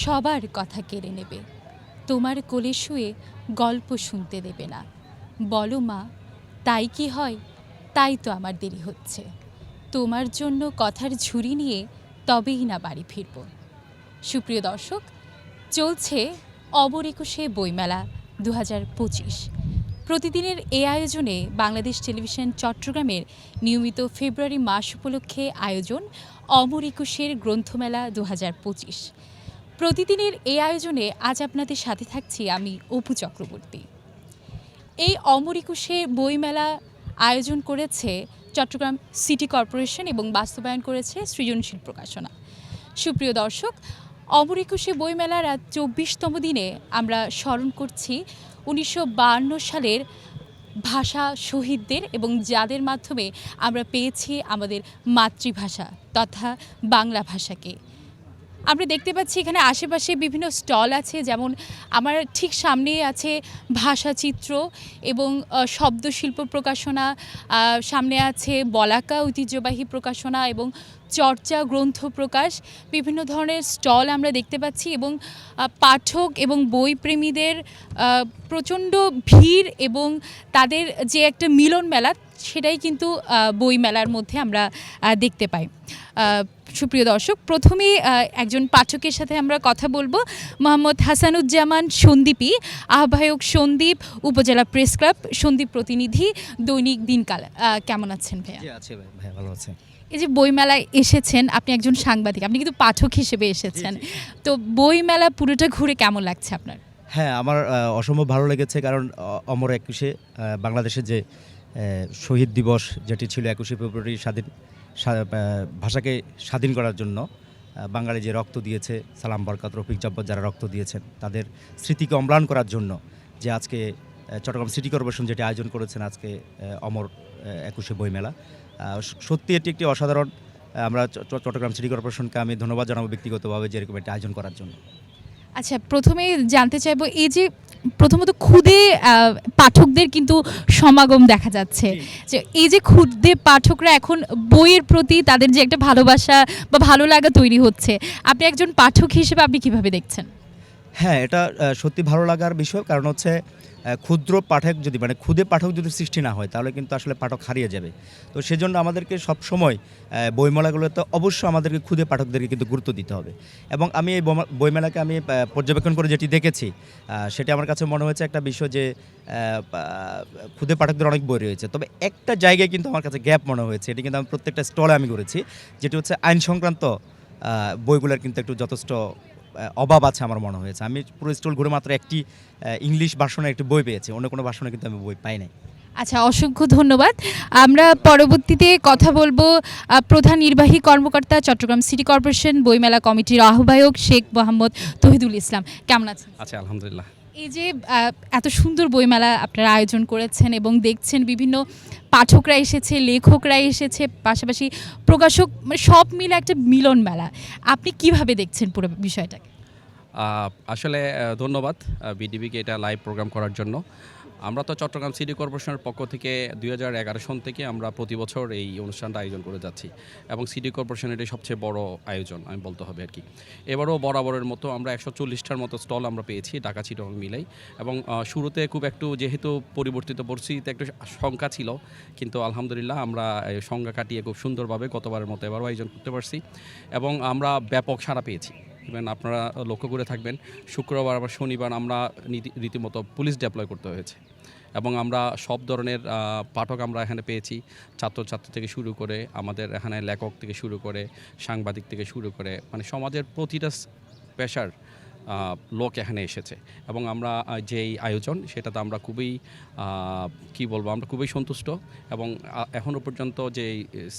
সবার কথা কেড়ে নেবে। তোমার কোলে শুয়ে গল্প শুনতে দেবে না। বলো মা, তাই কি হয়? তাই তো আমার দেরি হচ্ছে। তোমার জন্য কথার ঝুড়ি নিয়ে তবেই না বাড়ি ফিরব। সুপ্রিয় দর্শক, চলছে অবর একুশে বইমেলা দু হাজার পঁচিশ। প্রতিদিনের এ আয়োজনে বাংলাদেশ টেলিভিশন চট্টগ্রামের নিয়মিত ফেব্রুয়ারি মাস উপলক্ষে আয়োজন অমর একুশের গ্রন্থমেলা দু হাজার পঁচিশ। প্রতিদিনের এই আয়োজনে আজ আপনাদের সাথে থাকছি আমি অপু চক্রবর্তী। এই অমর একুশে বইমেলা আয়োজন করেছে চট্টগ্রাম সিটি কর্পোরেশন এবং বাস্তবায়ন করেছে সৃজনশীল প্রকাশনা। সুপ্রিয় দর্শক অমর একুশে বইমেলার আজ চব্বিশতম দিনে আমরা স্মরণ করছি উনিশশো সালের ভাষা শহীদদের এবং যাদের মাধ্যমে আমরা পেয়েছি আমাদের মাতৃভাষা তথা বাংলা ভাষাকে। আমরা দেখতে পাচ্ছি এখানে আশেপাশে বিভিন্ন স্টল আছে যেমন আমার ঠিক সামনেই আছে ভাষাচিত্র এবং আহ, শব্দশিল্প প্রকাশনা সামনে আছে বলাকা ঐতিহ্যবাহী প্রকাশনা এবং চর্চা গ্রন্থ প্রকাশ বিভিন্ন ধরনের স্টল আমরা দেখতে পাচ্ছি এবং পাঠক এবং বই প্রেমীদের প্রচণ্ড ভিড় এবং তাদের যে একটা মিলন মেলা সেটাই কিন্তু বই মেলার মধ্যে আমরা দেখতে পাই। সুপ্রিয় দর্শক প্রথমেই একজন পাঠকের সাথে আমরা কথা বলব। মোহাম্মদ হাসানুজ্জামান সন্দীপই আহ্বায়ক সন্দীপ উপজেলা প্রেস ক্লাব সন্দীপ প্রতিনিধি দৈনিক দিনকাল। কেমন আছেন ভাইয়া? আছে ভালো আছে। এই যে বইমেলায় এসেছেন আপনি একজন সাংবাদিক আপনি কিন্তু পাঠক হিসেবে এসেছেন। তো বইমেলা পুরোটা ঘুরে কেমন লাগছে আপনার? হ্যাঁ আমার অসম্ভব ভালো লেগেছে কারণ অমর একুশে বাংলাদেশের যে শহীদ দিবস যেটি ছিল একুশে ফেব্রুয়ারি স্বাধীন ভাষাকে স্বাধীন করার জন্য বাঙালি যে রক্ত দিয়েছে, সালাম বরকাত, রফিক জব্বর যারা রক্ত দিয়েছেন, তাদের স্মৃতিকে অম্লান করার জন্য যে আজকে চট্টগ্রাম সিটি কর্পোরেশন যেটি আয়োজন করেছেন আজকে অমর একুশে বইমেলা। সত্যি এটি একটি অসাধারণ আমরা চট্টগ্রাম সিটি কর্পোরেশনকে আমি ধন্যবাদ জানাব ব্যক্তিগতভাবে যে এরকম একটি আয়োজন করার জন্য। আচ্ছা প্রথমে জানতে চাইব এই যে প্রথমত খুদে পাঠকদের কিন্তু সমাগম দেখা যাচ্ছে। যে এই যে খুদে পাঠকরা এখন বইয়ের প্রতি তাদের যে একটা ভালোবাসা বা ভালো লাগা তৈরি হচ্ছে আপনি একজন পাঠক হিসেবে আপনি কীভাবে দেখছেন? হ্যাঁ এটা সত্যি ভালো লাগার বিষয়। কারণ হচ্ছে ক্ষুদ্র পাঠক যদি মানে ক্ষুদে পাঠক যদি সৃষ্টি না হয়, তাহলে কিন্তু আসলে পাঠক হারিয়ে যাবে। তো সেজন্য আমাদেরকে সবসময় বইমেলাগুলোতে অবশ্যই আমাদেরকে ক্ষুদে পাঠকদেরকে কিন্তু গুরুত্ব দিতে হবে। এবং আমি এই বইমেলাকে আমি পর্যবেক্ষণ করে যেটি দেখেছি সেটি আমার কাছে মনে হয়েছে একটা বিষয় যে ক্ষুদে পাঠকদের অনেক বই রয়েছে। তবে একটা জায়গায় কিন্তু আমার কাছে গ্যাপ মনে হয়েছে, এটি কিন্তু আমি প্রত্যেকটা স্টলে আমি করেছি, যেটি হচ্ছে আইন সংক্রান্ত বইগুলোর কিন্তু একটু যথেষ্ট অভাব আছে আমার মনে হয়েছে। আমি পুরো স্টল ঘুরে মাত্র একটি ইংলিশ ভাষণে একটি বই পেয়েছি। অন্য কোনো ভাষণে কিন্তু আমি বই পাই নাই। আচ্ছা অসংখ্য ধন্যবাদ। আমরা পরবর্তীতে কথা বলব প্রধান নির্বাহী কর্মকর্তা চট্টগ্রাম সিটি কর্পোরেশন বইমেলা কমিটির আহ্বায়ক শেখ মোহাম্মদ তহিদুল ইসলাম। কেমন আছেন? আচ্ছা আলহামদুলিল্লাহ। এই যে এত সুন্দর বইমেলা আপনারা আয়োজন করেছেন এবং দেখছেন বিভিন্ন পাঠকরা এসেছে, লেখকরা এসেছে, পাশাপাশি প্রকাশক মানে সব মিলে একটা মিলন মেলা আপনি কীভাবে দেখছেন পুরো বিষয়টাকে? আসলে ধন্যবাদ বিডিবিকে এটা লাইভ প্রোগ্রাম করার জন্য। আমরা তো চট্টগ্রাম সিটি কর্পোরেশনের পক্ষ থেকে দুই হাজার এগারো সন থেকে আমরা প্রতি বছর এই অনুষ্ঠানটা আয়োজন করে যাচ্ছি এবং সিটি কর্পোরেশনের এটাই সবচেয়ে বড় আয়োজন, আমি বলতে হবে আর কি। এবারও বরাবরের মতো আমরা একশো চল্লিশটার মতো স্টল আমরা পেয়েছি ঢাকা চিটং মিলাই এবং শুরুতে খুব একটু যেহেতু পরিবর্তিত পরিস্থিতিতে একটু সংখ্যা ছিল, কিন্তু আলহামদুলিল্লাহ আমরা সংখ্যা কাটিয়ে খুব সুন্দরভাবে গতবারের মতো এবারও আয়োজন করতে পারছি এবং আমরা ব্যাপক সাড়া পেয়েছি। ইভেন আপনারা লক্ষ্য করে থাকবেন, শুক্রবার আবার শনিবার আমরা রীতিমতো পুলিশ ডেপ্লয় করতে হয়েছে। এবং আমরা সব ধরনের পাঠক আমরা এখানে পেয়েছি। ছাত্রছাত্রী থেকে শুরু করে আমাদের এখানে লেখক থেকে শুরু করে, সাংবাদিক থেকে শুরু করে মানে সমাজের প্রতিটা পেশার লোক এখানে এসেছে। এবং আমরা যেই আয়োজন, সেটাতে আমরা খুবই কি বলব, আমরা খুবই সন্তুষ্ট। এবং এখনও পর্যন্ত যে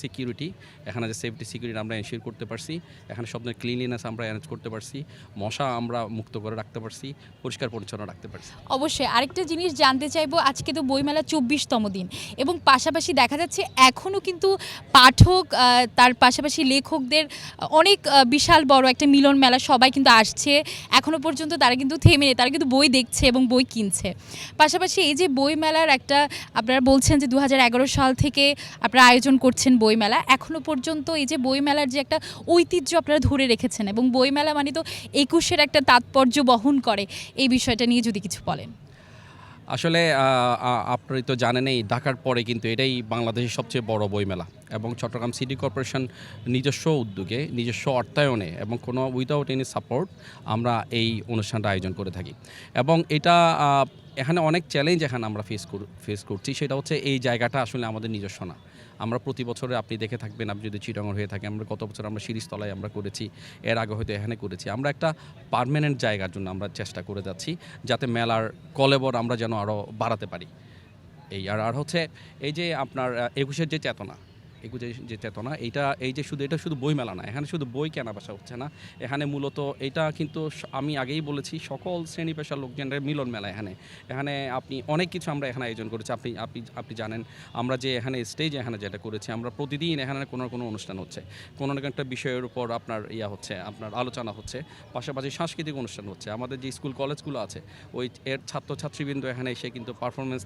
সিকিউরিটি এখানে যে সেফটি সিকিউরিটি আমরা এনশিওর করতে পারছি, এখানে সব ধরনের ক্লিনলিনেস আমরা অ্যারেঞ্জ করতে পারছি, মশা আমরা মুক্ত করে রাখতে পারছি, পরিষ্কার পরিচ্ছন্ন রাখতে পারছি। অবশ্যই, আরেকটা জিনিস জানতে চাইব, আজকে তো বইমেলা চব্বিশতম দিন, এবং পাশাপাশি দেখা যাচ্ছে এখনও কিন্তু পাঠক তার পাশাপাশি লেখকদের অনেক বিশাল বড় একটা মিলন মেলা সবাই কিন্তু আসছে। এখনও পর্যন্ত তারা কিন্তু থেমে নেই, তারা কিন্তু বই দেখছে এবং বই কিনছে। পাশাপাশি এই যে বই মেলার একটা, আপনারা বলছেন যে দু হাজার এগারো সাল থেকে আপনারা আয়োজন করছেন বই মেলা এখনও পর্যন্ত এই যে বই মেলার যে একটা ঐতিহ্য আপনারা ধরে রেখেছেন এবং বই মেলা মানে তো একুশের একটা তাৎপর্য বহন করে। এই বিষয়টা নিয়ে যদি কিছু বলেন। আসলে আপনি তো জানেন তো জানেনই ঢাকার পরে কিন্তু এটাই বাংলাদেশের সবচেয়ে বড় বইমেলা এবং চট্টগ্রাম সিটি কর্পোরেশন নিজস্ব উদ্যোগে, নিজস্ব অর্থায়নে এবং কোনো উইদাউট এনি সাপোর্ট আমরা এই অনুষ্ঠানটা আয়োজন করে থাকি। এবং এটা এখানে অনেক চ্যালেঞ্জ এখানে আমরা ফেস ফেস করছি। সেটা হচ্ছে এই জায়গাটা আসলে আমাদের নিজস্ব না। আমরা প্রতি বছরে আপনি দেখে থাকবেন, আপনি যদি চিটাঙ্গর হয়ে থাকে আমরা গত বছর আমরা শিরিষতলায় আমরা করেছি, এর আগে হয়তো এখানে করেছি। আমরা একটা পারমানেন্ট জায়গার জন্য আমরা চেষ্টা করে যাচ্ছি, যাতে মেলার কলেবর আমরা যেন আরও বাড়াতে পারি। এই আর আর হচ্ছে এই যে আপনার একুশের যে চেতনা একুশের যে চেতনা, এইটা, এই যে শুধু, এটা শুধু বই মেলা না, এখানে শুধু বই কেনা বেচা হচ্ছে না। এখানে মূলত এটা কিন্তু আমি আগেই বলেছি, সকল শ্রেণি পেশার লোকজনের মিলন মেলা এখানে। এখানে আপনি অনেক কিছু আমরা এখানে আয়োজন করেছি, আপনি আপনি আপনি জানেন, আমরা যে এখানে স্টেজে এখানে যেটা করেছি, আমরা প্রতিদিন এখানে কোনো কোনো অনুষ্ঠান হচ্ছে। কোনো না একটা বিষয়ের উপর আপনার ইয়া হচ্ছে, আপনার আলোচনা হচ্ছে, পাশাপাশি সাংস্কৃতিক অনুষ্ঠান হচ্ছে। আমাদের যে স্কুল কলেজগুলো আছে, ওই এর ছাত্রছাত্রীবৃন্দ এখানে এসে কিন্তু পারফরমেন্স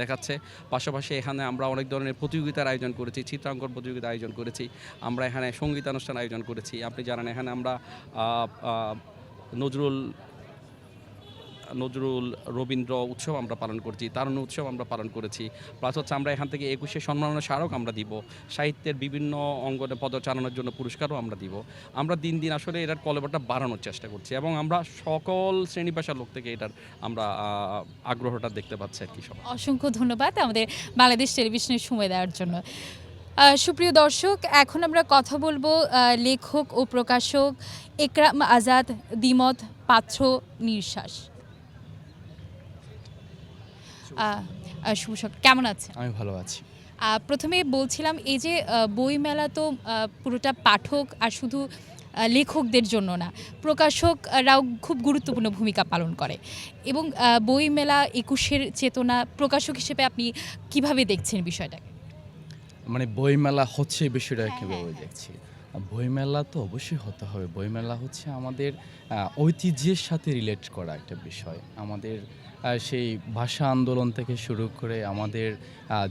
দেখাচ্ছে। পাশাপাশি এখানে আমরা অনেক ধরনের প্রতিযোগিতার আয়োজন করেছি, চিত্রাঙ্কন প্রতিযোগিতা আয়োজন করেছি, আমরা এখানে সঙ্গীতানুষ্ঠান আয়োজন করেছি। আপনি জানেন এখানে আমরা নজরুল নজরুল রবীন্দ্র উৎসব আমরা পালন করছি তারুণ্য উৎসব আমরা পালন করেছি প্লাস হচ্ছে আমরা এখান থেকে একুশে সম্মাননা স্মারক আমরা দিব সাহিত্যের বিভিন্ন অঙ্গনে পদচারণের জন্য পুরস্কারও আমরা দিব। আমরা দিন দিন আসলে এটার কলেবরটা বাড়ানোর চেষ্টা করছি এবং আমরা সকল শ্রেণি পেশার লোক থেকে এটার আমরা আগ্রহটা দেখতে পাচ্ছি আর কি সব অসংখ্য ধন্যবাদ আমাদের বাংলাদেশ টেলিভিশনের সময় দেওয়ার জন্য। সুপ্রিয় দর্শক এখন আমরা কথা বলব লেখক ও প্রকাশক একরাম আজাদ দিমত পাত্র আহ, শুভ সকাল। কেমন আছেন? আমি ভালো আছি। প্রথমে বলছিলাম এই যে বইমেলা তো পুরোটা পাঠক আর শুধু লেখকদের জন্য না প্রকাশকরাও খুব গুরুত্বপূর্ণ ভূমিকা পালন করে। এবং বইমেলা একুশের চেতনা প্রকাশক হিসেবে আপনি কীভাবে দেখছেন বিষয়টাকে? মানে বইমেলা হচ্ছে বিষয়টা হ্যাঁ, কীভাবে হ্যাঁ। দেখছি। বইমেলা তো অবশ্যই হতে হবে। বইমেলা হচ্ছে আমাদের ঐতিহ্যের সাথে রিলেট করা একটা বিষয়। আমাদের সেই ভাষা আন্দোলন থেকে শুরু করে আমাদের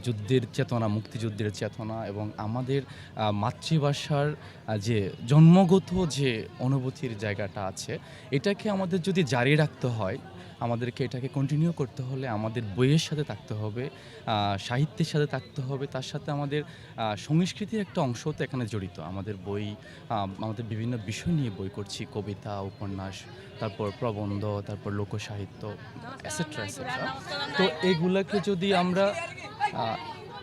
যুদ্ধের চেতনা, মুক্তিযুদ্ধের চেতনা এবং আমাদের মাতৃভাষার যে জন্মগত যে অনুভূতির জায়গাটা আছে, এটাকে আমাদের যদি জারি রাখতে হয় আমাদেরকে এটাকে কন্টিনিউ করতে হলে আমাদের বইয়ের সাথে থাকতে হবে সাহিত্যের সাথে থাকতে হবে তার সাথে আমাদের সংস্কৃতির একটা অংশ তো এখানে জড়িত। আমাদের বই আমাদের বিভিন্ন বিষয় নিয়ে বই করছি কবিতা উপন্যাস তারপর প্রবন্ধ তারপর লোকসাহিত্য এসেট্রা এসেট্রা তো এগুলাকে যদি আমরা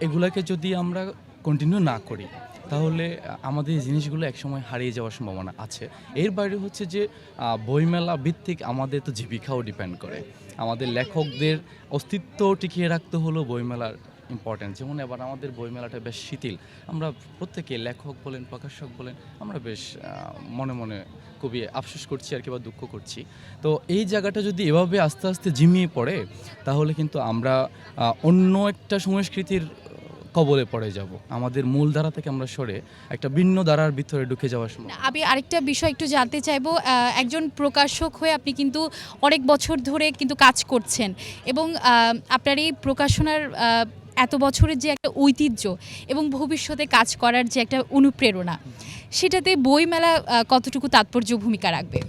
এগুলাকে যদি আমরা কন্টিনিউ না করি তাহলে আমাদের এই জিনিসগুলো একসময় হারিয়ে যাওয়ার সম্ভাবনা আছে। এর বাইরে হচ্ছে যে বইমেলা ভিত্তিক আমাদের তো জীবিকাও ডিপেন্ড করে। আমাদের লেখকদের অস্তিত্ব টিকিয়ে রাখতে হলো বইমেলার ইম্পর্টেন্ট যেমন এবার আমাদের বইমেলাটা বেশ শিথিল। আমরা প্রত্যেকে লেখক বলেন, প্রকাশক বলেন, আমরা বেশ মনে মনে খুবই আফসোস করছি আর কি বা দুঃখ করছি। তো এই জায়গাটা যদি এভাবে আস্তে আস্তে জিমিয়ে পড়ে, তাহলে কিন্তু আমরা অন্য একটা সংস্কৃতির কবলে পড়ে যাব। আমাদের মূল ধারা থেকে আমরা সরে একটা ভিন্ন ধারার ভিতরে ঢুকে যাওয়ার সময় আমি আরেকটা বিষয় একটু জানতে চাইব একজন প্রকাশক হয়ে আপনি কিন্তু অনেক বছর ধরে কিন্তু কাজ করছেন এবং আপনার এই প্রকাশনার এত বছরের যে একটা ঐতিহ্য এবং ভবিষ্যতে কাজ করার যে একটা অনুপ্রেরণা সেটাতে বইমেলা কতটুকু তাৎপর্য ভূমিকা রাখবে?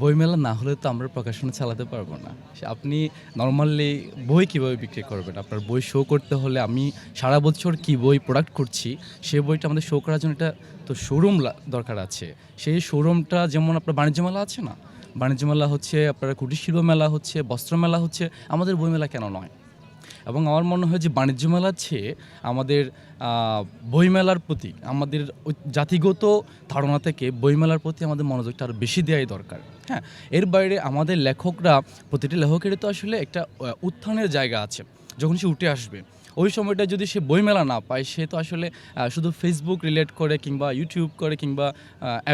বইমেলা না হলে তো আমরা প্রকাশনা চালাতে পারব না। আপনি নর্মালি বই কীভাবে বিক্রি করবেন? আপনার বই শো করতে হলে আমি সারা বছর কি বই প্রোডাক্ট করছি, সে বইটা আমাদের শো করার জন্য একটা তো শোরুম দরকার আছে। সেই শোরুমটা যেমন আপনার বাণিজ্য মেলা আছে না? বাণিজ্য মেলা হচ্ছে আপনার কুটির শিল্প মেলা হচ্ছে, বস্ত্র মেলা হচ্ছে, আমাদের বইমেলা কেন নয়? এবং আমার মনে হয় যে বাণিজ্য মেলার চেয়ে আমাদের বইমেলার প্রতি, আমাদের জাতিগত ধারণা থেকে বইমেলার প্রতি আমাদের মনোযোগটা আরও বেশি দেওয়াই দরকার। হ্যাঁ এর বাইরে আমাদের লেখকরা, প্রতিটি লেখকেরই তো আসলে একটা উত্থানের জায়গা আছে, যখন সে উঠে আসবে। ওই সময়টা যদি সে বইমেলা না পায়, সে তো আসলে শুধু ফেসবুক রিলেট করে কিংবা ইউটিউব করে কিংবা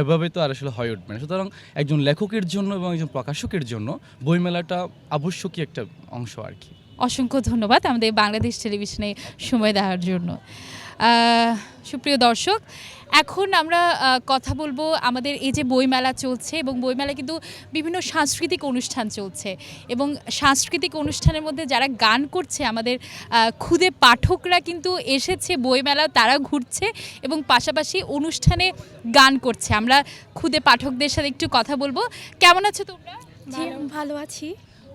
এভাবে তো আর আসলে হয়ে উঠবে না। সুতরাং একজন লেখকের জন্য এবং একজন প্রকাশকের জন্য বইমেলাটা আবশ্যকীয় একটা অংশ আর কি। অসংখ্য ধন্যবাদ আমাদের বাংলাদেশ টেলিভিশনে সময় দেওয়ার জন্য। সুপ্রিয় দর্শক, এখন আমরা কথা বলব আমাদের এই যে বইমেলা চলছে এবং বইমেলা কিন্তু বিভিন্ন সাংস্কৃতিক অনুষ্ঠান চলছে এবং সাংস্কৃতিক অনুষ্ঠানের মধ্যে যারা গান করছে, আমাদের খুদে পাঠকরা কিন্তু এসেছে বইমেলা, তারা ঘুরছে এবং পাশাপাশি অনুষ্ঠানে গান করছে। আমরা খুদে পাঠকদের সাথে একটু কথা বলব। কেমন আছো তোমরা? ভালো আছি।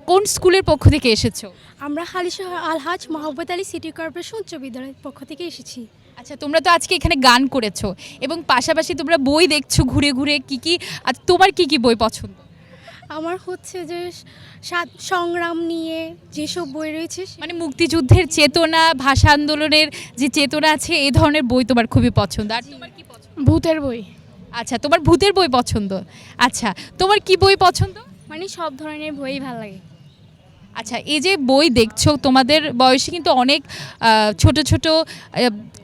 কোন স্কুলের পক্ষ থেকে এসেছ? আমরা হালিশহর আলহাজ মোহাম্মদ আলী সিটি কর্পোরেশন উচ্চ বিদ্যালয়ের পক্ষ থেকে এসেছি। আচ্ছা তোমরা তো আজকে এখানে গান করেছ এবং পাশাপাশি তোমরা বই দেখছ ঘুরে ঘুরে কি কি আর তোমার কি কি বই পছন্দ? আমার হচ্ছে যে সাত সংগ্রাম নিয়ে যেসব বই রয়েছে সে- মানে মুক্তিযুদ্ধের চেতনা ভাষা আন্দোলনের যে চেতনা আছে এই ধরনের বই তোমার খুবই পছন্দ। আর তোমার কি পছন্দ? ভূতের বই। আচ্ছা তোমার ভূতের বই পছন্দ। আচ্ছা তোমার কি বই পছন্দ? মানে সব ধরনের বই ভালো লাগে। আচ্ছা এই যে বই দেখছ তোমাদের বয়সে কিন্তু অনেক ছোট ছোট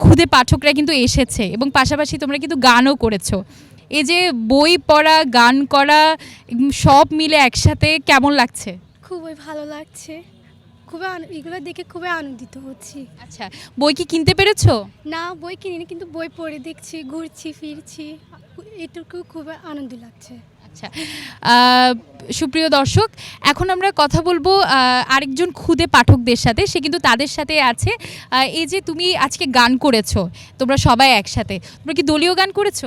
খুদে পাঠকরা কিন্তু এসেছে এবং পাশাপাশি তোমরা কিন্তু গানও করেছ। এই যে বই পড়া গান করা সব মিলে একসাথে কেমন লাগছে? খুবই ভালো লাগছে। খুবই এগুলো দেখে খুবই আনন্দিত হচ্ছি। আচ্ছা বই কি কিনতে পেরেছ? না বই কিনিনি কিন্তু বই পড়ে দেখছি ঘুরছি ফিরছি। এটুকু খুবই আনন্দ লাগছে। আচ্ছা। সুপ্রিয় দর্শক এখন আমরা কথা বলব আরেকজন খুদে পাঠকদের সাথে। সে কিন্তু তাদের সাথে আছে। এই যে তুমি আজকে গান করেছ তোমরা সবাই একসাথে। তোমরা কি দলীয় গান করেছ?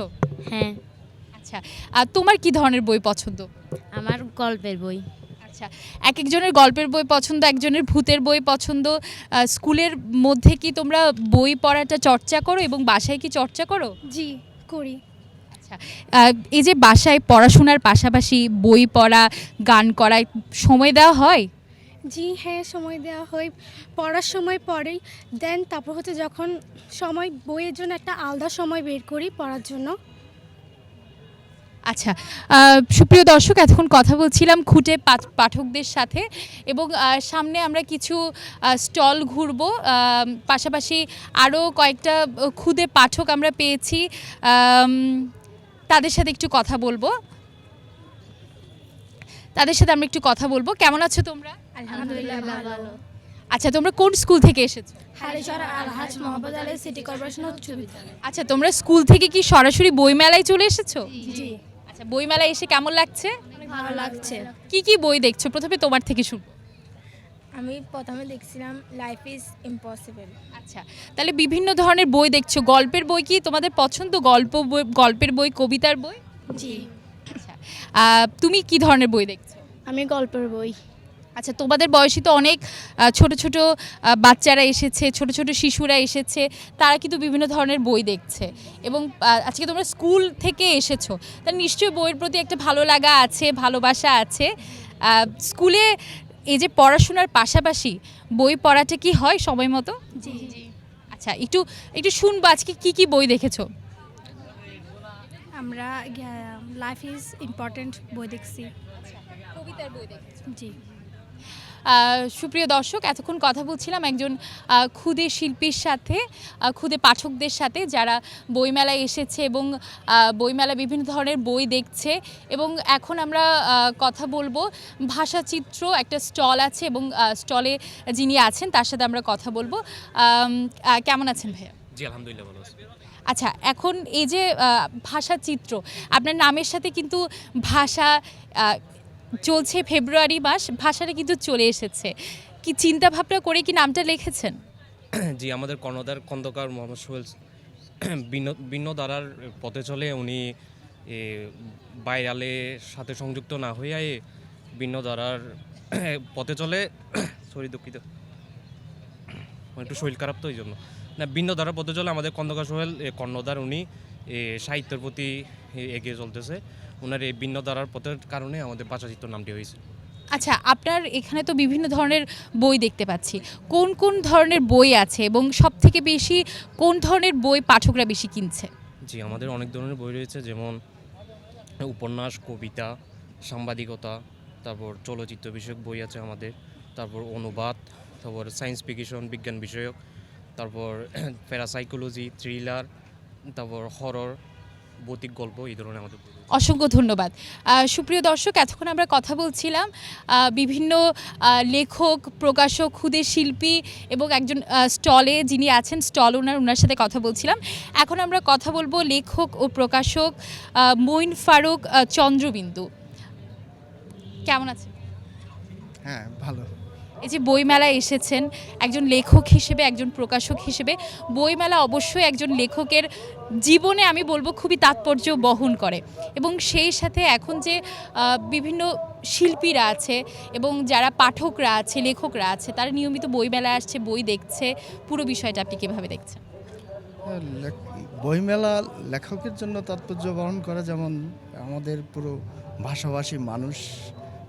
হ্যাঁ। আচ্ছা। আর তোমার কি ধরনের বই পছন্দ? আমার গল্পের বই। আচ্ছা। এক একজনের গল্পের বই পছন্দ একজনের ভূতের বই পছন্দ। স্কুলের মধ্যে কি তোমরা বই পড়াটা চর্চা করো এবং বাসায় কি চর্চা করো? জি করি। এই যে বাসায় পড়াশোনার পাশাপাশি বই পড়া গান করায় সময় দেওয়া হয়? জি হ্যাঁ সময় দেওয়া হয়। পড়ার সময় পড়েই দেন তারপর হচ্ছে যখন সময় বইয়ের জন্য একটা আলাদা সময় বের করি পড়ার জন্য। আচ্ছা সুপ্রিয় দর্শক এতক্ষণ কথা বলছিলাম খুঁটে পাঠ- পাঠকদের সাথে এবং সামনে আমরা কিছু স্টল ঘুরবো পাশাপাশি আরও কয়েকটা খুদে পাঠক আমরা পেয়েছি। তাদের সাথে একটু কথা বলব। তাদের সাথে আমরা একটু কথা বলব। কেমন আছো তোমরা? আলহামদুলিল্লাহ ভালো। আচ্ছা তোমরা কোন স্কুল থেকে এসেছ? আলহাজ মোহাম্মদ আলী সিটি কর্পোরেশন উচ্চ বিদ্যালয়। আচ্ছা তোমরা স্কুল থেকে কি সরাসরি বইমেলায় চলে এসেছ? জি। আচ্ছা বইমেলায় এসে কেমন লাগছে? ভালো লাগছে। কি কি বই দেখছ? প্রথমে তোমার থেকে শুরু আমি প্রথমে দেখছিলাম লাইফ ইজ ইম্পসিবল আচ্ছা তাহলে বিভিন্ন ধরনের বই দেখছ। গল্পের বই কি তোমাদের পছন্দ? গল্প বই গল্পের বই কবিতার বই? জি। আচ্ছা তুমি কি ধরনের বই দেখছ? আমি গল্পের বই। আচ্ছা তোমাদের বয়সী তো অনেক ছোট ছোট বাচ্চারা এসেছে ছোট ছোট শিশুরা এসেছে তারা কিন্তু বিভিন্ন ধরনের বই দেখছে। এবং আজকে তোমরা স্কুল থেকে এসেছ তা নিশ্চয়ই বইয়ের প্রতি একটা ভালো লাগা আছে ভালোবাসা আছে। স্কুলে এই যে পড়াশোনার পাশাপাশি বই পড়াটা কি হয় সময় মতো? জি জি। আচ্ছা একটু একটু শুনব আজকে কি কি বই দেখেছ? আমরা লাইফ ইজ ইম্পর্টেন্ট বই দেখছি। কবিতার বই দেখেছি? জি। সুপ্রিয় দর্শক এতক্ষণ কথা বলছিলাম একজন খুদে শিল্পীর সাথে খুদে পাঠকদের সাথে যারা বইমেলায় এসেছে এবং বইমেলা বিভিন্ন ধরনের বই দেখছে এবং এখন আমরা কথা বলব ভাষাচিত্র একটা স্টল আছে এবং স্টলে যিনি আছেন তার সাথে আমরা কথা বলব। কেমন আছেন ভাইয়া? জি আলহামদুলিল্লাহ ভালো আছি। আচ্ছা এখন এই যে ভাষাচিত্র আপনার নামের সাথে কিন্তু ভাষা চলছে ফেব্রুয়ারি মাস ভাষাটা কিন্তু চলে এসেছে। কি চিন্তা ভাবনা করে কি নামটা লিখেছেন? জি আমাদের কর্ণধার খন্দকার মোহাম্মদ সোহেল ভিন্ন ধারার পথে চলে উনি এ, বাইরালের সাথে সংযুক্ত না হইয়া এ ভিন্ন ধারার পথে চলে। সরি দুঃখিত। একটু শরীর খারাপ তো এই জন্য না ভিন্ন ধারার পথে চলে আমাদের খন্দকার সোহেল কর্ণধার উনি সাহিত্যের প্রতি এগিয়ে চলতেছে। ওনার এই ভিন্ন ধারার পথের কারণে আমাদের ভাষাচিত্র নামটি হয়েছে। আচ্ছা আপনার এখানে তো বিভিন্ন ধরনের বই দেখতে পাচ্ছি। কোন কোন ধরনের বই আছে এবং সব থেকে বেশি কোন ধরনের বই পাঠকরা বেশি কিনছে? জি আমাদের অনেক ধরনের বই রয়েছে যেমন উপন্যাস কবিতা সাংবাদিকতা তারপর চলচ্চিত্র বিষয়ক বই আছে আমাদের তারপর অনুবাদ তারপর সায়েন্স ফিকশন বিজ্ঞান বিষয়ক তারপর প্যারাসাইকোলজি থ্রিলার তারপর হরর ভৌতিক গল্প এই ধরনের আমাদের। অসংখ্য ধন্যবাদ। সুপ্রিয় দর্শক, এতক্ষণ আমরা কথা বলছিলাম বিভিন্ন লেখক, প্রকাশক ক্ষুদে শিল্পী এবং একজন স্টলে যিনি আছেন, স্টল ওনার ওনার সাথে কথা বলছিলাম। এখন আমরা কথা বলব লেখক ও প্রকাশক মইন ফারুক চন্দ্রবিন্দু। কেমন আছে হ্যাঁ ভালো। এই যে বইমেলায় এসেছেন একজন লেখক হিসেবে একজন প্রকাশক হিসেবে বইমেলা অবশ্যই একজন লেখকের জীবনে আমি বলব খুবই তাৎপর্য বহন করে। এবং সেই সাথে এখন যে বিভিন্ন শিল্পীরা আছে এবং যারা পাঠকরা আছে লেখকরা আছে তারা নিয়মিত বইমেলায় আসছে বই দেখছে। পুরো বিষয়টা আপনি কীভাবে দেখছেন? হ্যাঁ, বইমেলা লেখকের জন্য তাৎপর্য বহন করে যেমন আমাদের পুরো ভাষাভাষী মানুষ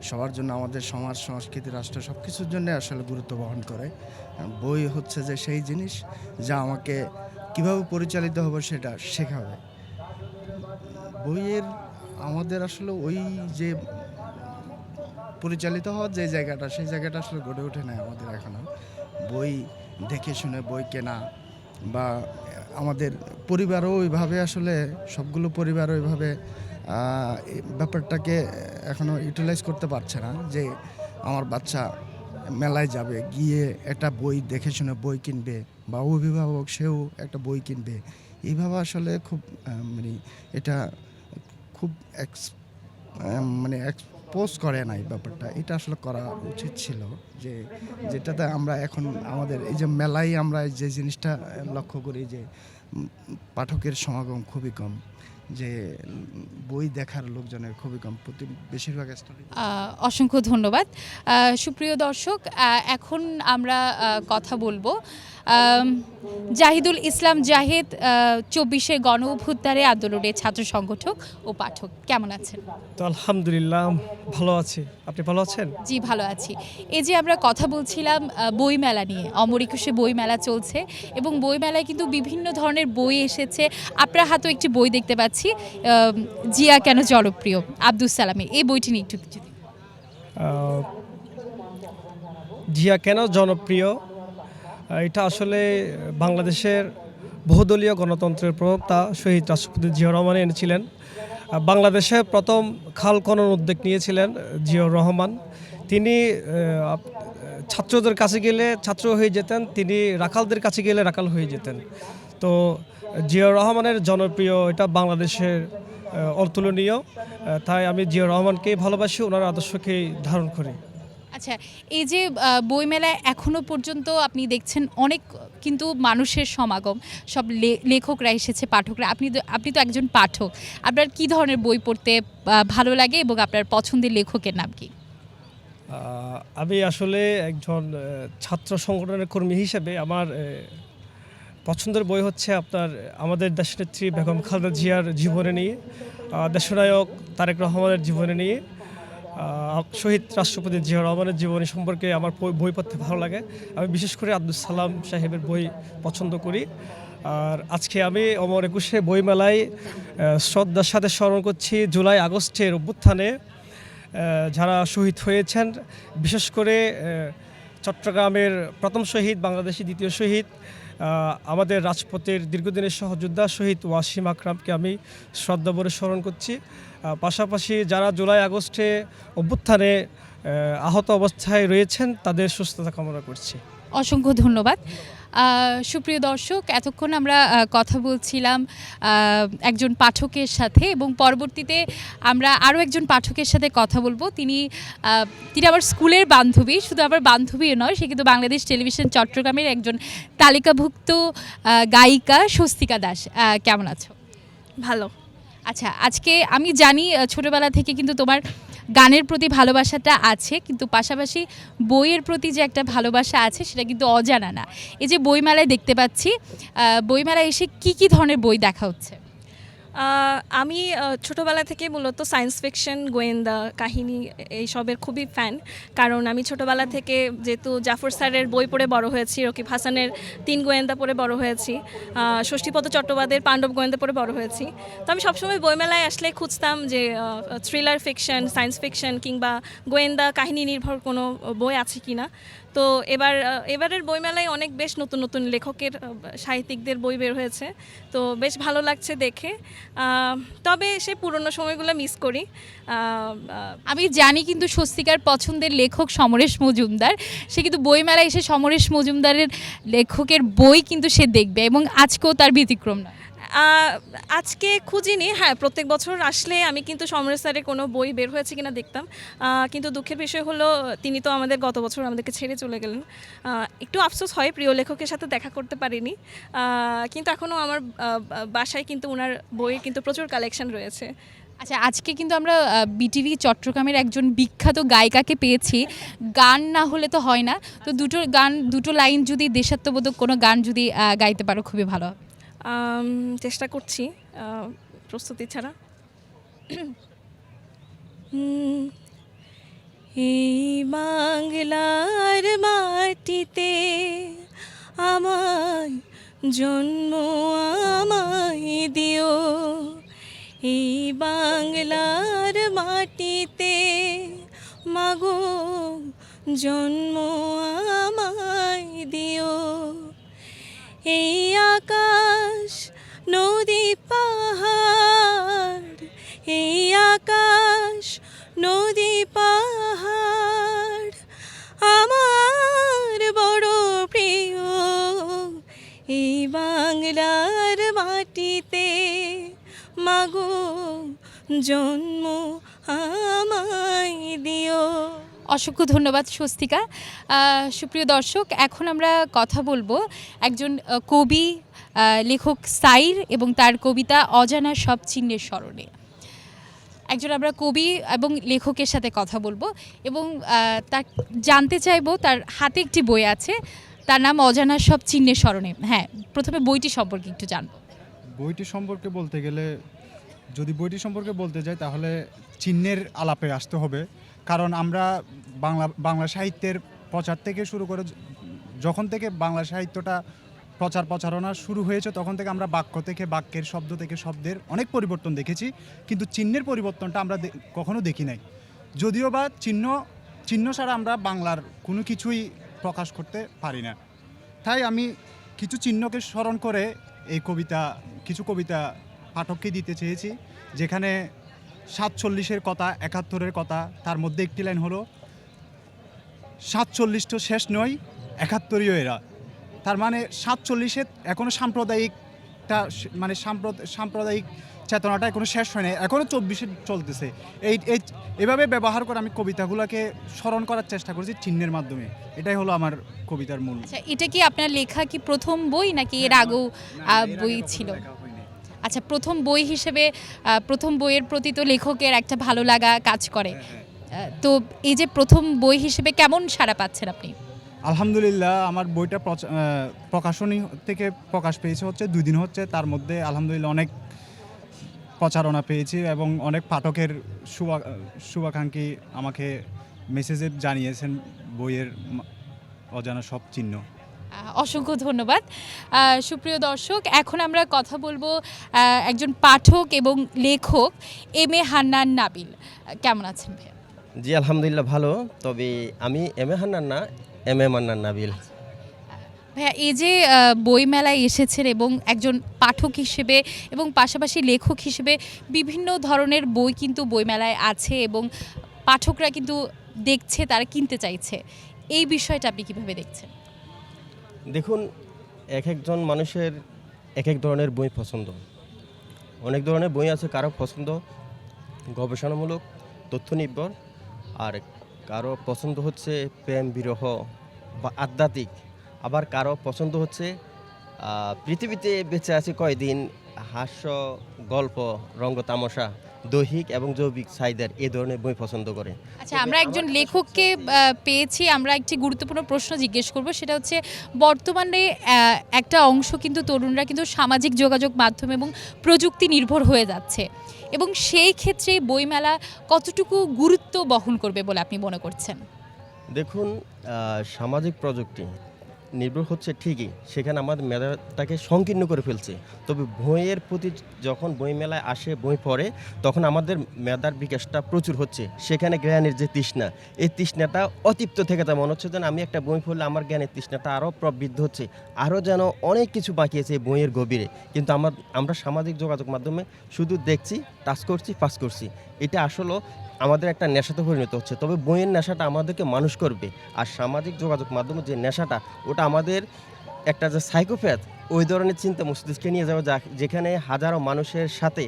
সবার জন্য আমাদের সমাজ, সংস্কৃতি, রাষ্ট্র সব কিছুর জন্য আসলে গুরুত্ব বহন করে। বই হচ্ছে যে সেই জিনিস যা আমাকে কীভাবে পরিচালিত হবে সেটা শেখাবে। বইয়ের আমাদের আসলে ওই যে পরিচালিত হওয়ার যে জায়গাটা, সেই জায়গাটা আসলে গড়ে ওঠে না আমাদের এখনও বই দেখে শুনে বই কেনা বা আমাদের পরিবারও ওইভাবে আসলে, সবগুলো পরিবার ওইভাবে ব্যাপারটাকে এখনও ইউটিলাইজ করতে পারছে না যে আমার বাচ্চা মেলায় যাবে, গিয়ে একটা বই দেখে শুনে বই কিনবে, বা অভিভাবক সেও একটা বই কিনবে। এইভাবে আসলে খুব মানে এটা খুব এক্স মানে এক্সপোজ করে না এই ব্যাপারটা। এটা আসলে করা উচিত ছিল যে যেটাতে আমরা এখন আমাদের এই যে মেলায় আমরা যে জিনিসটা লক্ষ্য করি যে পাঠকের সমাগম খুবই কম। যে বই দেখার লোকজনের খুবই কম। প্রতি, বেশিরভাগ অসংখ্য ধন্যবাদ। সুপ্রিয় দর্শক এখন আমরা কথা বলব জাহিদুল ইসলাম জাহিদ চব্বিশে গণ অভ্যুত্থানে আন্দোলনের ছাত্র সংগঠক ও পাঠক। কেমন আছেন? তো আলহামদুলিল্লাহ ভালো আছি। আপনি ভালো আছেন? জি ভালো আছি। এই যে আমরা কথা বলছিলাম বইমেলা নিয়ে অমর একুশে বইমেলা চলছে এবং বইমেলায় কিন্তু বিভিন্ন ধরনের বই এসেছে। আপনার হাতেও একটি বই দেখতে পাচ্ছি জিয়া কেন জনপ্রিয়? আব্দুল সালামের এই বইটি নিয়ে একটু জিয়া কেন জনপ্রিয়? এটা আসলে বাংলাদেশের বহুদলীয় গণতন্ত্রের প্রবক্তা শহীদ রাষ্ট্রপতি জিয়াউর রহমান এনেছিলেন। বাংলাদেশে প্রথম খাল খনন উদ্যোগ নিয়েছিলেন জিয়াউর রহমান। তিনি ছাত্রদের কাছে গেলে ছাত্র হয়ে যেতেন, তিনি রাখালদের কাছে গেলে রাখাল হয়ে যেতেন। তো জিয়াউর রহমানের জনপ্রিয়, এটা বাংলাদেশের অতুলনীয়। তাই আমি জিয়াউর রহমানকেই ভালোবাসি, ওনার আদর্শকেই ধারণ করি। আচ্ছা এই যে বইমেলায় এখনও পর্যন্ত আপনি দেখছেন অনেক, কিন্তু মানুষের সমাগম। সব লেখকরা এসেছে, পাঠকরা। আপনি আপনি তো একজন পাঠক। আপনার কি ধরনের বই পড়তে ভালো লাগে এবং আপনার পছন্দের লেখকের নাম কি? আমি আসলে একজন ছাত্র সংগঠনের কর্মী হিসেবে আমার পছন্দের বই হচ্ছে আপনার, আমাদের দেশনেত্রী বেগম খালেদা জিয়ার জীবনে নিয়ে দেশনায়ক তারেক রহমানের জীবনে নিয়ে। শহীদ রাষ্ট্রপতি জিয়া রহমানের জীবনী সম্পর্কে আমার বই- পড়তে ভালো লাগে। আমি বিশেষ করে আব্দুল সালাম সাহেবের বই পছন্দ করি। আর আজকে আমি অমর একুশে বইমেলায় শ্রদ্ধার সাথে স্মরণ করছি জুলাই আগস্টের অভ্যুত্থানে যারা শহীদ হয়েছেন। বিশেষ করে চট্টগ্রামের প্রথম শহীদ, বাংলাদেশি দ্বিতীয় শহীদ আমাদের রাজপথের দীর্ঘদিনের সহযোদ্ধা শহীদ ওয়াসিম আকরামকে আমি শ্রদ্ধাভরে স্মরণ করছি। পাশাপাশি যারা জুলাই আগস্টে অভ্যুত্থানে আহত অবস্থায় রয়েছেন তাদের সুস্থতা কামনা করছি। অসংখ্য ধন্যবাদ। সুপ্রিয় দর্শক এতক্ষণ আমরা কথা বলছিলাম একজন পাঠকের সাথে এবং পরবর্তীতে আমরা আরও একজন পাঠকের সাথে কথা বলব। তিনি তিনি আবার স্কুলের বান্ধবী শুধু আবার বান্ধবীও নয় সে কিন্তু বাংলাদেশ টেলিভিশন চট্টগ্রামের একজন তালিকাভুক্ত গায়িকা স্বস্তিকা দাস। কেমন আছো? ভালো। আচ্ছা আজকে আমি জানি ছোটবেলা থেকে কিন্তু তোমার গানের প্রতি ভালোবাসাটা আছে, কিন্তু পাশাপাশি বইয়ের প্রতি যে একটা ভালোবাসা আছে, সেটা কিন্তু অজানা না। এই যে বইমেলায় দেখতে পাচ্ছি বইমেলায় এসে কি কি ধরনের বই দেখা হচ্ছে? আমি ছোটবেলা থেকে মূলত সায়েন্স ফিকশন, গোয়েন্দা কাহিনী এইসবের খুবই ফ্যান। কারণ আমি ছোটবেলা থেকে যেহেতু জাফর স্যারের বই পড়ে বড় হয়েছি, রকিব হাসানের তিন গোয়েন্দা পড়ে বড় হয়েছি ষষ্ঠীপদ চট্টোপাধ্যায়ের পাণ্ডব গোয়েন্দা পড়ে বড় হয়েছি। তো আমি সবসময় বইমেলায় আসলে খুঁজতাম যে থ্রিলার ফিকশন সায়েন্স ফিকশন কিংবা গোয়েন্দা কাহিনী নির্ভর কোনো বই আছে কি না তো এবার এবারের বইমেলায় অনেক বেশ নতুন নতুন লেখকের সাহিত্যিকদের বই বের হয়েছে। তো বেশ ভালো লাগছে দেখে। তবে সে পুরনো সময়গুলো মিস করি। আমি জানি কিন্তু স্বস্তিকার পছন্দের লেখক সমরেশ মজুমদার। সে কিন্তু বইমেলায় এসে সমরেশ মজুমদারের লেখকের বই কিন্তু সে দেখবে এবং আজকেও তার ব্যতিক্রম নয়। আজকে খুঁজিনি। হ্যাঁ প্রত্যেক বছর আসলে আমি কিন্তু সমরেশ স্যারের কোনো বই বের হয়েছে কিনা দেখতাম। কিন্তু দুঃখের বিষয় হলো, তিনি তো আমাদের গত বছর আমাদেরকে ছেড়ে চলে গেলেন। একটু আফসোস হয়, প্রিয় লেখকের সাথে দেখা করতে পারিনি। কিন্তু এখনও আমার বাসায় কিন্তু ওনার বইয়ের কিন্তু প্রচুর কালেকশন রয়েছে। আচ্ছা আজকে কিন্তু আমরা বিটিভি চট্টগ্রামের একজন বিখ্যাত গায়িকাকে পেয়েছি। গান না হলে তো হয় না। তো দুটো গান, দুটো লাইন যদি দেশাত্মবোধক কোনো গান যদি গাইতে পারো, খুবই ভালো চেষ্টা করছি প্রস্তুতি ছাড়া। এই বাংলার মাটিতে আমায় জন্ম, আমায় দিও। এই বাংলার মাটিতে মাগো জন্ম, আমায় দিও। এই আকাশ, নদী, পাহাড়। এই আকাশ, নদী, পাহাড়। আমার বড় প্রিয়, এই বাংলার মাটিতে মাগো জন্ম আমায় দিও। অসংখ্য ধন্যবাদ স্বস্তিকা। সুপ্রিয় দর্শক, এখন আমরা কথা বলব একজন কবি লেখক সাইর এবং তার কবিতা অজানা সব চিহ্নের স্মরণে। একজন আমরা কবি এবং লেখকের সাথে কথা বলব এবং তার জানতে চাইব তার হাতে একটি বই আছে, তার নাম অজানা সব চিহ্নের স্মরণে। হ্যাঁ প্রথমে বইটি সম্পর্কে একটু জানব। বইটি সম্পর্কে বলতে গেলে, যদি বইটি সম্পর্কে বলতে যাই তাহলে চিহ্নের আলাপে আসতে হবে। কারণ আমরা বাংলা বাংলা সাহিত্যের প্রচার থেকে শুরু করে যখন থেকে বাংলা সাহিত্যটা প্রচার প্রচারণা শুরু হয়েছে, তখন থেকে আমরা বাক্য থেকে, বাক্যের শব্দ থেকে শব্দের অনেক পরিবর্তন দেখেছি। কিন্তু চিহ্নের পরিবর্তনটা আমরা কখনো দেখি নাই। যদিও বা চিহ্ন চিহ্ন ছাড়া আমরা বাংলার কোনো কিছুই প্রকাশ করতে পারি না। তাই আমি কিছু চিহ্নকে স্মরণ করে এই কবিতা, কিছু কবিতা পাঠককে দিতে চেয়েছি, যেখানে সাতচল্লিশের কথা একাত্তরের কথা তার মধ্যে একটি লাইন হলো সাতচল্লিশ তো শেষ নয় একাত্তরীয় এরা। তার মানে সাতচল্লিশে এখনও সাম্প্রদায়িকটা মানে সাম্প্রদ- সাম্প্রদায়িক চেতনাটা এখনও শেষ হয় নাই এখনও চব্বিশে চলতেছে। এই এই এভাবে ব্যবহার করে আমি কবিতাগুলোকে স্মরণ করার চেষ্টা করেছি চিহ্নের মাধ্যমে। এটাই হলো আমার কবিতার মূল। আচ্ছা এটা কি আপনার লেখা কি প্রথম বই নাকি এর আগেও বই ছিল? আচ্ছা প্রথম বই হিসেবে প্রথম বইয়ের প্রতি তো লেখকের একটা ভালো লাগা কাজ করে। তো এই যে প্রথম বই হিসেবে কেমন সাড়া পাচ্ছেন আপনি? আলহামদুলিল্লাহ আমার বইটা প্রচ- প্রকাশনী থেকে প্রকাশ পেয়েছে হচ্ছে দুই দিন হচ্ছে তার মধ্যে আলহামদুলিল্লাহ অনেক প্রচারণা পেয়েছি এবং অনেক পাঠকের শুভা শুভাকাঙ্ক্ষী আমাকে মেসেজে জানিয়েছেন বইয়ের অজানা সব চিহ্ন। অসংখ্য ধন্যবাদ। সুপ্রিয় দর্শক এখন আমরা কথা বলব একজন পাঠক এবং লেখক এম এ হান্নান নাবিল। কেমন আছেন ভাইয়া? জি আলহামদুলিল্লাহ ভালো। তবে আমি এম এ হান্নান না এম এ মান্নান নাবিল। ভাইয়া এই যে বইমেলায় এসেছেন এবং একজন পাঠক হিসেবে এবং পাশাপাশি লেখক হিসেবে বিভিন্ন ধরনের বই কিন্তু বইমেলায় আছে এবং পাঠকরা কিন্তু দেখছে তারা কিনতে চাইছে। এই বিষয়টা আপনি কীভাবে দেখছেন? দেখুন, এক একজন মানুষের এক এক ধরনের বই পছন্দ। অনেক ধরনের বই আছে কারও পছন্দ গবেষণামূলক তথ্য নির্ভর আর কারও পছন্দ হচ্ছে প্রেম বিরহ বা আধ্যাত্মিক। আবার কারও পছন্দ হচ্ছে পৃথিবীতে বেঁচে আছে কয়দিন, হাস্য, গল্প, রঙ্গ তামাশা। দৈহিক এবং জৈবিক চাহিদার এ ধরনের বই পছন্দ করে। আচ্ছা আমরা একজন লেখককে পেয়েছি আমরা একটি গুরুত্বপূর্ণ প্রশ্ন জিজ্ঞেস করব সেটা হচ্ছে বর্তমানে একটা অংশ কিন্তু তরুণরা কিন্তু সামাজিক যোগাযোগ মাধ্যম এবং প্রযুক্তি নির্ভর হয়ে যাচ্ছে এবং সেই ক্ষেত্রে বইমেলা কতটুকু গুরুত্ব বহন করবে বলে আপনি মনে করছেন? দেখুন সামাজিক প্রযুক্তি নির্ভর হচ্ছে ঠিকই, সেখানে আমাদের মেধাটাকে সংকীর্ণ করে ফেলছে। তবে বইয়ের প্রতি যখন বই মেলায় আসে, বই পড়ে, তখন আমাদের মেধার বিকাশটা প্রচুর হচ্ছে। সেখানে জ্ঞানের যে তৃষ্ণা, এই তৃষ্ণাটা অতিপ্ত থেকে যায়। মনে হচ্ছে যেন আমি একটা বই পড়লে আমার জ্ঞানের তৃষ্ণাটা আরও প্রবৃদ্ধ হচ্ছে, আরও যেন অনেক কিছু বাকি আছে বইয়ের গভীরে। কিন্তু আমার, আমরা সামাজিক যোগাযোগ মাধ্যমে শুধু দেখছি, টাচ করছি পাস করছি। এটা আসলে আমাদের একটা নেশাতে পরিণত হচ্ছে। তবে বইয়ের নেশাটা আমাদেরকে মানুষ করবে। আর সামাজিক যোগাযোগ মাধ্যমে যে নেশাটা, ওটা আমাদের একটা যে সাইকোপ্যাথ ওই ধরনের চিন্তা মস্তিষ্কে নিয়ে যাওয়া যা যেখানে হাজারো মানুষের সাথে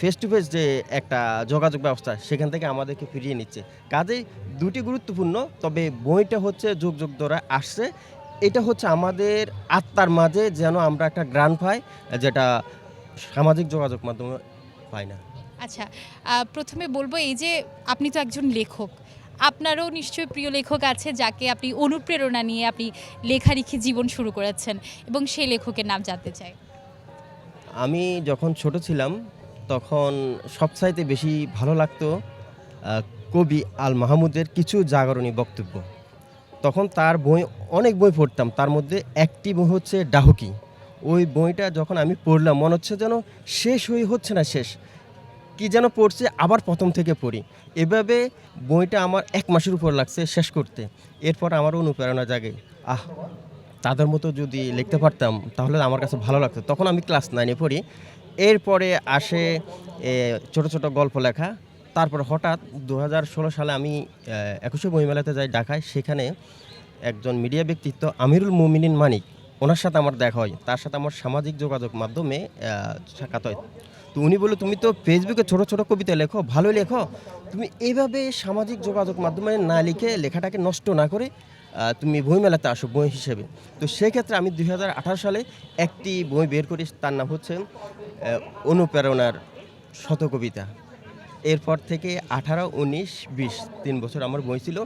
ফেস টু ফেস যে একটা যোগাযোগ ব্যবস্থা, সেখান থেকে আমাদেরকে ফিরিয়ে নিচ্ছে। কাজেই দুটি গুরুত্বপূর্ণ, তবে বইটা হচ্ছে যুগ যুগ ধরে আসছে। এটা হচ্ছে আমাদের আত্মার মাঝে যেন আমরা একটা গ্রান পাই, যেটা সামাজিক যোগাযোগ মাধ্যমে পাই না। আচ্ছা প্রথমে বলব এই যে আপনি তো একজন লেখক, আপনারও নিশ্চয়ই প্রিয় লেখক আছে যাকে আপনি অনুপ্রেরণা নিয়ে আপনি লেখালেখি জীবন শুরু করেছেন এবং সেই লেখকের নাম জানতে চাই। আমি যখন ছোট ছিলাম, তখন সবচাইতে বেশি ভালো লাগতো কবি আল মাহমুদের কিছু জাগরণী বক্তব্য। তখন তার বই, অনেক বই পড়তাম, তার মধ্যে একটি বই হচ্ছে ডাহুকি। ওই বইটা যখন আমি পড়লাম, মনে হচ্ছে যেন শেষ হয়ে হচ্ছে না শেষ। কি যেন পড়ছে, আবার প্রথম থেকে পড়ি। এভাবে বইটা আমার এক মাসের উপর লাগছে শেষ করতে। এরপর আমার অনুপ্রেরণা জাগে। আহ, তাদের মতো যদি লিখতে পারতাম, তাহলে আমার কাছে ভালো লাগতো। তখন আমি ক্লাস নাইনে পড়ি। এরপরে আসে ছোট ছোট গল্প লেখা। তারপর হঠাৎ দু হাজার ষোলো সালে আমি একুশে বইমেলাতে যাই ঢাকায়। সেখানে একজন মিডিয়া ব্যক্তিত্ব আমিরুল মুমিনিন মানিক, ওনার সাথে আমার দেখা হয়। তার সাথে আমার সামাজিক যোগাযোগ মাধ্যমে সাক্ষাৎ হয়। তো উনি বলল, তুমি তো ফেসবুকে ছোট ছোট কবিতা লেখো, ভালো লেখো। তুমি এইভাবে সামাজিক যোগাযোগ মাধ্যমে না লিখে লেখাটাকে নষ্ট না করে তুমি বইমেলাতে আসো বই হিসেবে। তো সেক্ষেত্রে আমি দু হাজার আঠারো সালে একটি বই বের করি, তার নাম হচ্ছে অনুপ্রেরণার শত কবিতা এরপর থেকে আঠারো, উনিশ, বিশ, তিন বছর আমার বই ছিল।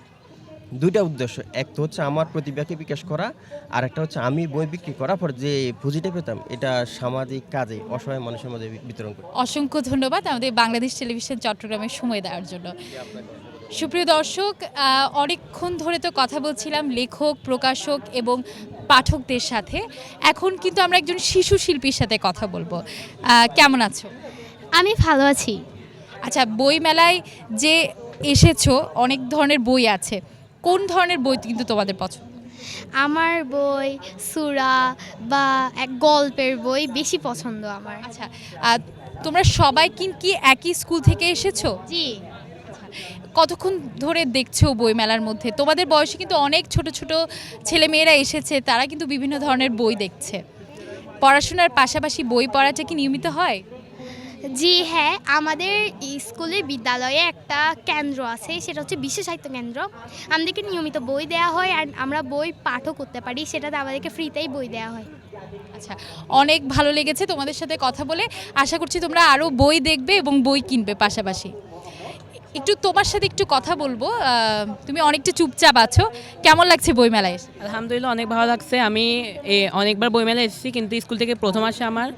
দুইটা উদ্দেশ্য। এক তো হচ্ছে আমার প্রতিভাকে বিকাশ করা আর একটা হচ্ছে আমি বই বিক্রি করার পর যে পুঁজিটা পেতাম এটা সামাজিক কাজে অসহায় মানুষের মধ্যে বিতরণ করি। অসংখ্য ধন্যবাদ আমাদের বাংলাদেশ টেলিভিশন চট্টগ্রামের সময় দেওয়ার জন্য। সুপ্রিয় দর্শক অনেকক্ষণ ধরে তো কথা বলছিলাম লেখক প্রকাশক এবং পাঠকদের সাথে। এখন কিন্তু আমরা একজন শিশু শিল্পীর সাথে কথা বলব। কেমন আছো? আমি ভালো আছি। আচ্ছা বই মেলায় যে এসেছ অনেক ধরনের বই আছে। কোন ধরনের বই কিন্তু তোমাদের পছন্দ? আমার বই সুরা বা এক গল্পের বই বেশি পছন্দ আমার। আচ্ছা তোমরা সবাই কি একই স্কুল থেকে এসেছ? জি। কতক্ষণ ধরে দেখছ বই মেলার মধ্যে? তোমাদের বয়সে কিন্তু অনেক ছোট ছোট ছেলে মেয়েরা এসেছে তারা কিন্তু বিভিন্ন ধরনের বই দেখছে। পড়াশোনার পাশাপাশি বই পড়াটা কি নিয়মিত হয়? জি হ্যাঁ আমাদের স্কুলে বিদ্যালয়ে একটা কেন্দ্র আছে সেটা হচ্ছে বিশ্ব সাহিত্য কেন্দ্র। আমাদেরকে নিয়মিত বই দেওয়া হয় আর আমরা বই পাঠও করতে পারি সেটাতে আমাদেরকে ফ্রিতেই বই দেওয়া হয়। আচ্ছা অনেক ভালো লেগেছে তোমাদের সাথে কথা বলে। আশা করছি তোমরা আরও বই দেখবে এবং বই কিনবে পাশাপাশি। একটু তোমার সাথে একটু কথা বলব তুমি অনেকটা চুপচাপ আছো। কেমন লাগছে বইমেলায় এসে? আলহামদুলিল্লাহ অনেক ভালো লাগছে। আমি এ, অনেকবার বইমেলায় এসেছি কিন্তু স্কুল থেকে প্রথম আসে আমার।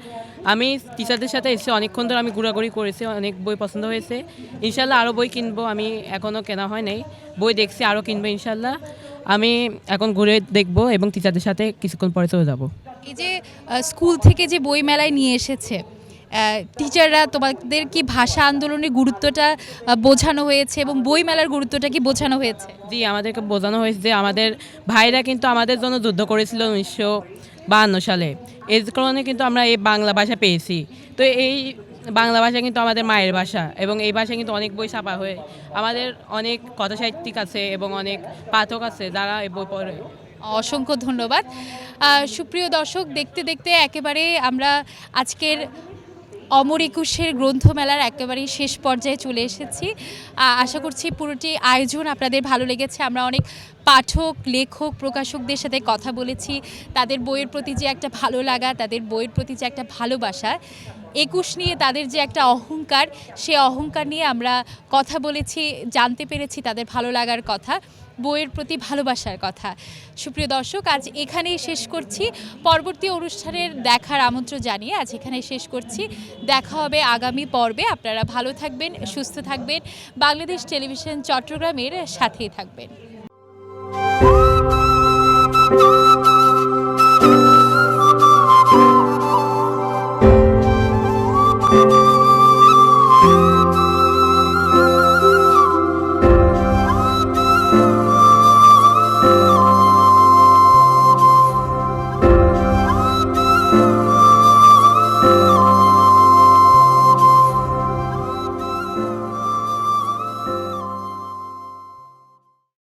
আমি টিচারদের সাথে এসে অনেকক্ষণ ধরে আমি ঘোরাঘুরি করেছি অনেক বই পছন্দ হয়েছে। ইনশাল্লাহ আরও বই কিনবো আমি এখনও কেনা হয় নাই। বই দেখছি আরও কিনবো ইনশাল্লাহ আমি এখন ঘুরে দেখব এবং টিচারদের সাথে কিছুক্ষণ পরে চলে যাব। এই যে স্কুল থেকে যে বই মেলায় নিয়ে এসেছে টিচাররা তোমাদের কি ভাষা আন্দোলনের গুরুত্বটা বোঝানো হয়েছে এবং বই মেলার গুরুত্বটা কি বোঝানো হয়েছে? জি আমাদেরকে বোঝানো হয়েছে যে আমাদের ভাইরা কিন্তু আমাদের জন্য যুদ্ধ করেছিল উনিশশো বাহান্ন সালে। এর কারণে কিন্তু আমরা এই বাংলা ভাষা পেয়েছি। তো এই বাংলা ভাষা কিন্তু আমাদের মায়ের ভাষা এবং এই ভাষা কিন্তু অনেক বই ছাপা হয়ে আমাদের অনেক কথা সাহিত্যিক আছে এবং অনেক পাঠক আছে যারা এই বই পড়ে। অসংখ্য ধন্যবাদ। সুপ্রিয় দর্শক, দেখতে দেখতে একেবারে আমরা আজকের অমর একুশের গ্রন্থমেলার একেবারেই শেষ পর্যায়ে চলে এসেছি। আশা করছি পুরোটি আয়োজন আপনাদের ভালো লেগেছে। আমরা অনেক পাঠক, লেখক, প্রকাশকদের সাথে কথা বলেছি। তাদের বইয়ের প্রতি যে একটা ভালো লাগা, তাদের বইয়ের প্রতি যে একটা ভালোবাসা, একুশ নিয়ে তাদের যে একটা অহংকার, সে অহংকার নিয়ে আমরা কথা বলেছি, জানতে পেরেছি তাদের ভালো লাগার কথা। বইয়ের প্রতি ভালোবাসার কথা। সুপ্রিয় দর্শক, আজ এখানেই শেষ করছি। পরবর্তী অনুষ্ঠানের দেখার আমন্ত্রণ জানিয়ে আজ এখানে শেষ করছি। দেখা হবে আগামী পর্বে। আপনারা ভালো থাকবেন, সুস্থ থাকবেন। বাংলাদেশ টেলিভিশন চট্টগ্রামের সাথেই থাকবেন। thank you